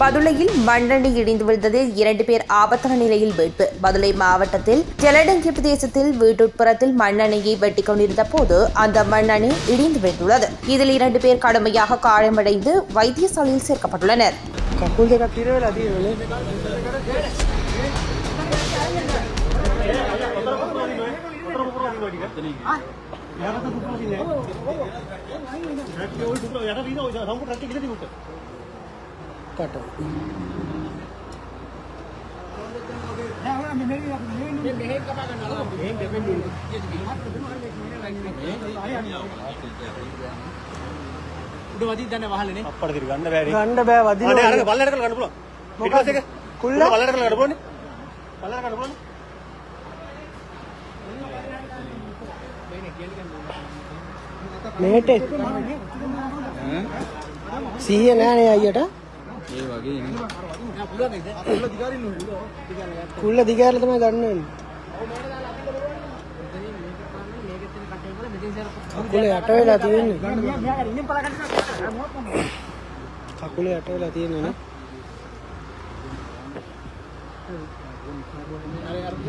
பதுளையில் மண்ணெண்ணி இடிந்து விழுந்ததில் இரண்டு பேர் ஆபத்தான நிலையில் மீட்பு. பதுளை மாவட்டத்தில் ஜலடங்கி பிரதேசத்தில் வீட்டுட்புறத்தில் மண்ணெண்ணையை வெட்டிக் கொண்டிருந்த போது அந்த மண்ணெண்ணெய் இடிந்து விழுந்துள்ளது. இதில் இரண்டு பேர் கடுமையாக காயமடைந்து வைத்தியசாலையில் சேர்க்கப்பட்டுள்ளனர். কাটা උඩ වදින්න දැන් වහලනේ අප්පඩ කිරි ගන්න බෑනේ ගන්න බෑ වදින අනේ අර බල්ලට කරලා ගන්න පුළුවන්. පිටිපස්ස එක. කුල්ල? බල්ලට කරලා ගන්න පුළුවන් බල්ලට ගන්න පුළුවන් මේට. සිහිය නෑනේ අයියට. කුල්ල දිගාරල තමයි ගන්න වෙන්නේ කකුල යට වෙලා තියෙන්නේ. කකුල යට වෙලා තියෙන්නේ නේ. අපි ආරයි මේක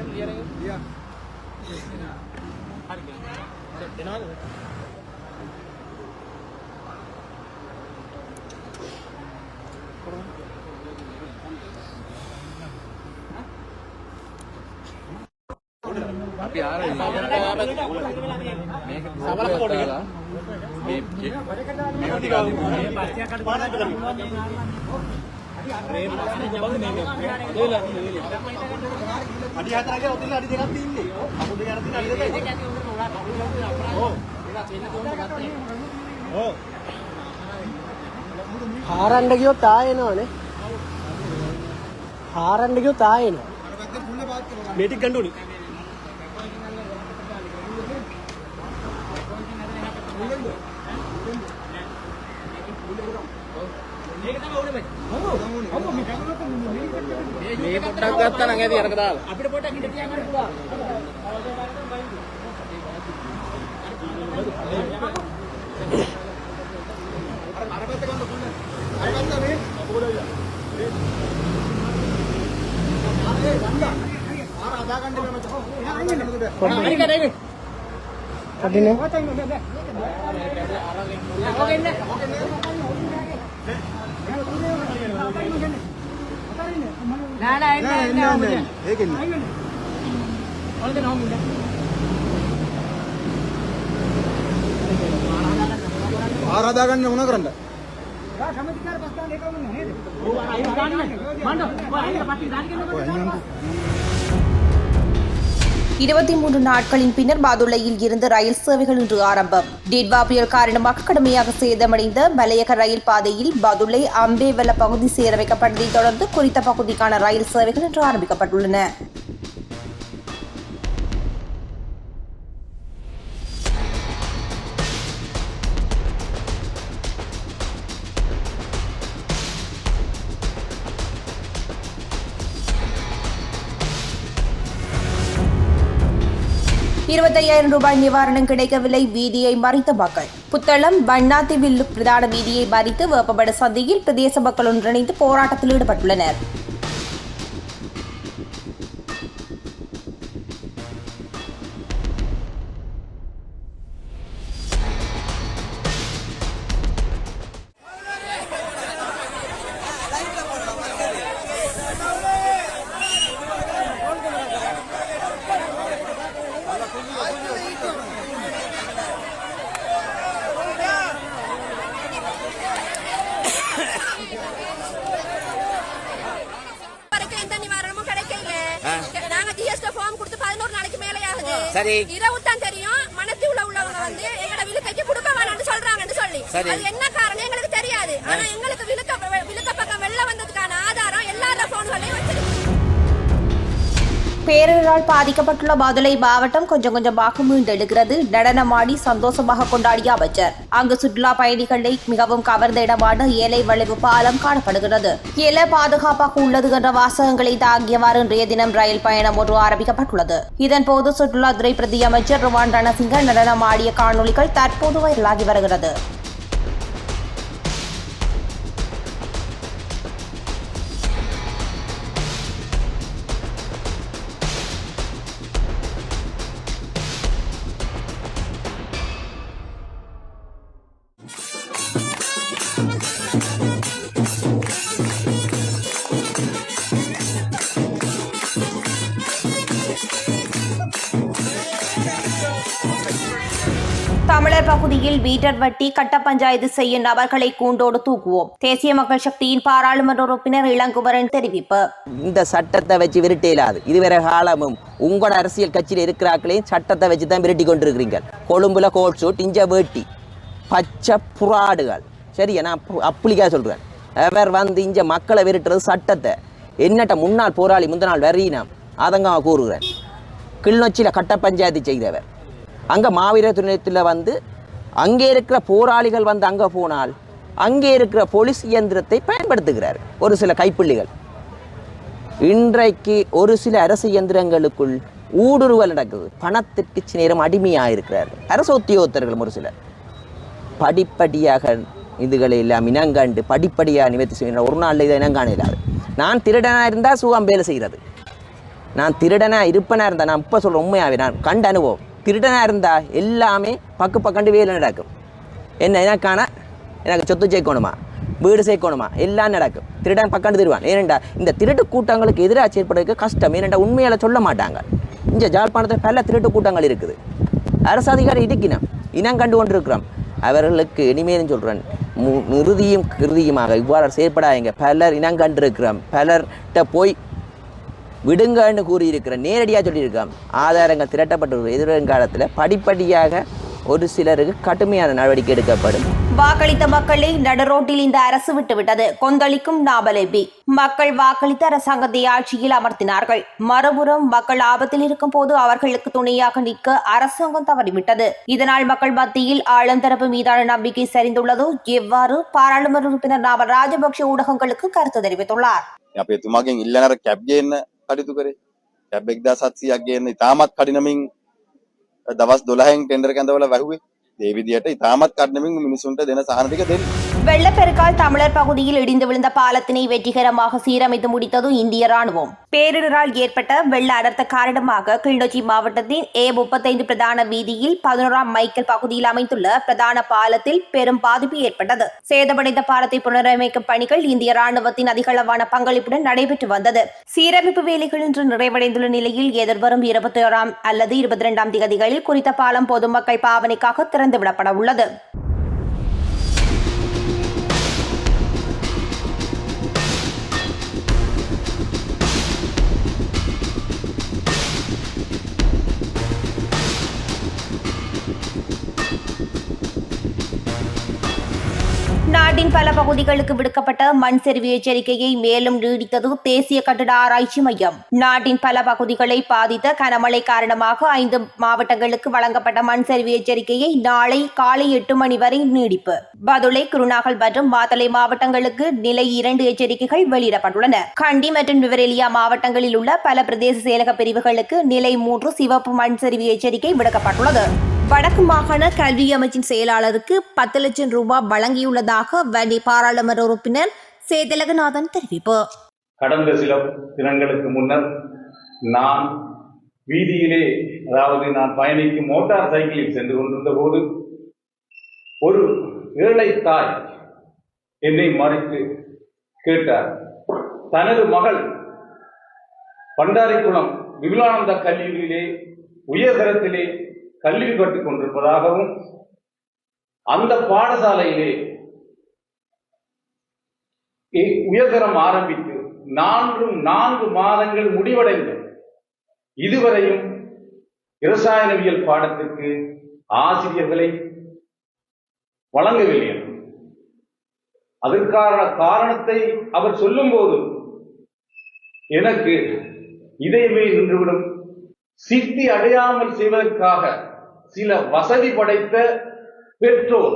සමලක පොඩ්ඩක් මේ මේ අඩි කියලා ඔතන අඩි දෙකක් තියෙන්නේ. අකුල් දෙක අර තියෙන අඩි දෙකයි. ඔව්. ඔව්. හාරන්න ගියොත් ආයෙනවනේ හාරන්න ගියොත් ආයෙනවා මේ ටික ගන්න ඕනි. මේ පොට්ටක් ගත්තා නම් ඇති අරක දාලා. අපිට පොට්ටක් ඉඳ තියන්න පුළුවන්. අර අර පැත්ත ගන්න කොන්න. අර පැත්ත මේ පොඩ්ඩක්. ආයේ ගන්න. ආර අදා ගන්න මේ මචං. එහා අයින් වෙන්න. අනික රයිනේ. අදිනේ. අර ලින්ක්. ඔකෙන්න. ඔකෙන්න. මොන කරන්නද? இருபத்தி மூன்று நாட்களின் பின்னர் மாதுளையில் இருந்து ரயில் சேவைகள் இன்று ஆரம்பம். டிட்வா புயல் காரணமாக கடுமையாக சேதமடைந்த மலையக ரயில் பாதையில் பதுளை அம்பேவல பகுதி சேர வைக்கப்பட்டதைத் தொடர்ந்து குறித்த பகுதிக்கான ரயில் சேவைகள் இன்று ஆரம்பிக்கப்பட்டுள்ளன. இருபத்தையாயிரம் ரூபாய் நிவாரணம் கிடைக்கவில்லை. வீதியை மறித்த மக்கள். புத்தளம் வண்ணாத்தி வில்லு பிரதான வீதியை மறித்து வேப்பபட சந்தையில் பிரதேச மக்கள் ஒன்றிணைந்து போராட்டத்தில் ஈடுபட்டுள்ளனர். சரி. இரவு தான் தெரியும் மனத்துள்ள உள்ளவங்க வந்து எங்கட விழுக்கைக்கு கொடுக்க வேணாம்னு சொல்றாங்கன்னு சொல்லி. அது என்ன காரணம் எங்களுக்கு தெரியாது ஆனா எங்களுக்கு விழுக்க பேரிடரால் பாதிக்கப்பட்டுள்ள மதுரை மாவட்டம் கொஞ்சம் கொஞ்சமாக மீண்டெடுக்கிறது நடனமாடி சந்தோஷமாக கொண்டாடிய அமைச்சர். அங்கு சுற்றுலா பயணிகளை மிகவும் கவர்ந்த இடமான ஏலை வளைவு பாலம் காணப்படுகிறது. ஏல பாதுகாப்பாக உள்ளது என்ற வாசகங்களை தாங்கியவாறு இன்றைய தினம் ரயில் பயணம் ஒன்று ஆரம்பிக்கப்பட்டுள்ளது. இதன்போது சுற்றுலாத்துறை பிரதி அமைச்சர் ருவான் ரணசிங்க நடனமாடிய காணொளிகள் தற்போது வைரலாகி வருகிறது. பகுதியில் மீட்டர் வட்டி கட்ட பஞ்சாயத்து செய்யும் நபர்களை கூண்டோடு தூக்குவோம். தேசிய மக்கள் சக்தியின் பாராளுமன்ற உறுப்பினர் இளங்குமரன் தெரிவிப்பு. இந்த சட்டத்தை வச்சு விரட்ட இயலாது இதுவரை காலமும் உங்களோட அரசியல் கட்சியில் இருக்கிறாக்களையும் சட்டத்தை வச்சு தான் விரட்டி கொண்டிருக்கிறீங்க. கொழும்புல கோட் சூட் இஞ்ச வேட்டி பச்சை புறாடுகள். சரியா? நான் அப்பு- அப்படிக்கா சொல்கிறேன் அவர் வந்து இஞ்ச மக்களை விரட்டுறது சட்டத்தை என்னட்ட முன்னாள் போராளி முந்த நாள் வரையினம் அதங்க கூறுகிறேன் கிளிநொச்சியில் கட்ட பஞ்சாயத்து செய்தவர். அங்கே மாவீர துணையத்தில் வந்து அங்கே இருக்கிற போராளிகள் வந்து அங்கே போனால் அங்கே இருக்கிற போலீஸ் இயந்திரத்தை பயன்படுத்துகிறார். ஒரு சில கைப்புள்ளிகள். இன்றைக்கு ஒரு சில அரசு இயந்திரங்களுக்குள் ஊடுருவல் நடக்குது. பணத்திற்கு நேரம் அடிமையாக இருக்கிறார் அரசு உத்தியோகத்தர்களும் ஒரு சிலர். படிப்படியாக இதுகளை எல்லாம் இனங்காண்டு படிப்படியாக நிவர்த்தி செய்கிற ஒரு நாளில் இதை இனங்காண இல்லாது. நான் திருடனாக இருந்தால் சுகம் வேலை செய்கிறது. நான் திருடனாக இருப்பனாக இருந்தால் நான் இப்போ சொல்கிற உண்மையாகவே நான் கண்ட அனுபவம். திருடனாக இருந்தால் எல்லாமே பக்கு பக்கண்டு வேலை நடக்கும். என்ன எனக்கான எனக்கு சொத்து சேர்க்கணுமா? வீடு சேர்க்கணுமா? எல்லாம் நடக்கும். திருடன் பக்கண்டு திருவான். ஏனெண்டா இந்த திருட்டு கூட்டங்களுக்கு எதிராக செயற்படுறதுக்கு கஷ்டம். ஏனெண்டா உண்மையால் சொல்ல மாட்டாங்க. இந்த ஜாழ்ப்பாணத்தில் பல திருட்டு கூட்டங்கள் இருக்குது. அரசு அதிகாரி இருக்கணும் இனம் கண்டு கொண்டிருக்கிறோம். அவர்களுக்கு இனிமேலும் சொல்கிறேன் மு இறுதியும் கிருதியுமாக இவ்வாறு செயற்படாதீங்க. பலர் இனம் கண்டிருக்கிறோம். பலர்கிட்ட போய் விடுங்கன்னு கூறியிருக்கிறேன் நேரடியாக சொல்லியிருக்கிறோம் ஆதாரங்கள் திரட்டப்பட்டு எதிர்காலத்தில் படிப்படியாக ஒரு சிலருக்கு கடுமையான நடவடிக்கை எடுக்கப்படும். வாக்களித்த மக்களை நடுரோட்டில் இந்த அரசு விட்டுவிட்டது. கொந்தளிக்கும் நாபலேபி மக்கள் வாக்களித்த அரசாங்கத்தை ஆட்சியில் அமர்த்தினார்கள். மறுபுறம் மக்கள் ஆபத்தில் இருக்கும் போது அவர்களுக்கு துணையாக நிற்க அரசாங்கம் தவறிவிட்டது. இதனால் மக்கள் மத்தியில் ஆளுந்தரப்பு மீதான நம்பிக்கை சரிந்துள்ளது எவ்வாறு பாராளுமன்ற உறுப்பினர் நாவல் ராஜபக்ஷ ஊடகங்களுக்கு கருத்து தெரிவித்துள்ளார். අපි එතුමාගෙන් ඉල්ලනර කැබ් ගේන්න කටයුතු කරේ. කැබ් එක්දා සත්සියක් ගේන්න ඉතාමත් කඩිනමින් දවස් දොළහෙන් ටෙන්ඩර් කැඳවල වැැහුවේ. ඒ විදිහට ඉතාමත් කඩනමින් මිනිසුන්ට දෙන සහන ටික දෙන්න. வெள்ளப்பெருக்கால் தமிழர் பகுதியில் இடிந்து விழுந்த பாலத்தினை வெற்றிகரமாக சீரமைத்து முடித்ததும் இந்திய ராணுவம். பேரிடரால் ஏற்பட்ட வெள்ள அடர்த்த காரணமாக கிளிநொச்சி மாவட்டத்தின் ஏ முப்பத்தைந்து பிரதான வீதியில் பதினோராம் மைக்கேல் பகுதியில் அமைந்துள்ள பிரதான பாலத்தில் பெரும் பாதிப்பு ஏற்பட்டது. சேதமடைந்த பாலத்தை புனரமைக்கும் பணிகள் இந்திய ராணுவத்தின் அதிகளவான பங்களிப்புடன் நடைபெற்று வந்தது. சீரமைப்பு வேலைகள் இன்று நிறைவடைந்துள்ள நிலையில் எதிர்வரும் இருபத்தி ஓராம் அல்லது இருபத்தி இரண்டாம் திகதிகளில் குறித்த பாலம் பொதுமக்கள் பாவனைக்காக திறந்துவிடப்பட உள்ளது. நாட்டின் பல பகுதிகளுக்கு விடுக்கப்பட்ட மண் சரிவு எச்சரிக்கையை மேலும் நீடித்தது தேசிய கட்டட ஆராய்ச்சி மையம். நாட்டின் பல பகுதிகளை பாதித்த கனமழை காரணமாக ஐந்து மாவட்டங்களுக்கு வழங்கப்பட்ட மண் சரிவு எச்சரிக்கையை நாளை காலை எட்டு மணி வரை நீடிப்பு. பதுளை குருநாகல் மற்றும் மாத்தளை மாவட்டங்களுக்கு நிலை இரண்டு எச்சரிக்கைகள் வெளியிடப்பட்டுள்ளன. கண்டி மற்றும் விவரெலியா மாவட்டங்களில் உள்ள பல பிரதேச செயலக பிரிவுகளுக்கு நிலை மூன்று சிவப்பு மண் சரிவு எச்சரிக்கை விடுக்கப்பட்டுள்ளது. வடக்கு மாகாண கல்வி அமைச்சின் செயலாளருக்கு பத்து லட்சம் ரூபாய் வழங்கியுள்ளதாக வன்னி பாராளுமன்ற உறுப்பினர் சேதலகநாதன் தெரிவிப்பு. கடந்த சில தினங்களுக்கு முன்னர் நான் வீதியிலே அதாவது நான் பயணிக்கும் மோட்டார் சைக்கிளில் சென்று கொண்டிருந்த போது ஒரு ஏழை தாய் என்னை மறித்து கேட்டார். தனது மகள் பண்டாரிக்குளம் விமலானந்த கல்லூரியிலே உயர்தரத்திலே கல்வி கற்றுக் கொண்டிருப்பதாகவும் அந்த பாடசாலையிலே உயர்தரம் ஆரம்பித்து நான்கு நான்கு மாதங்கள் முடிவடைந்து இதுவரையும் இரசாயனவியல் பாடத்திற்கு ஆசிரியர்களை வழங்கவில்லை. அதற்கான காரணத்தை அவர் சொல்லும்போது எனக்கு இதயமே நின்றுவிடும். சித்தி அடையாமல் செய்வதற்காக சில வசதி படைத்த பெற்றோர்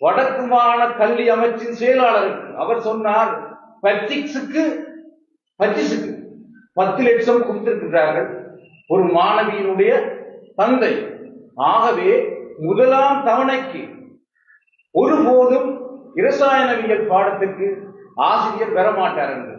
வடக்கு மாகாண கல்வி அமைச்சின் செயலாளருக்கு அவர் சொன்னார் பச்சிக்ஸுக்கு பச்சிஸுக்கு பத்து லட்சம் கொடுத்திருக்கிறார்கள் ஒரு மாணவியினுடைய தந்தை. ஆகவே முதலாம் தவணைக்கு ஒருபோதும் இரசாயனவியல் பாடத்திற்கு ஆசிரியர் பெறமாட்டார் என்று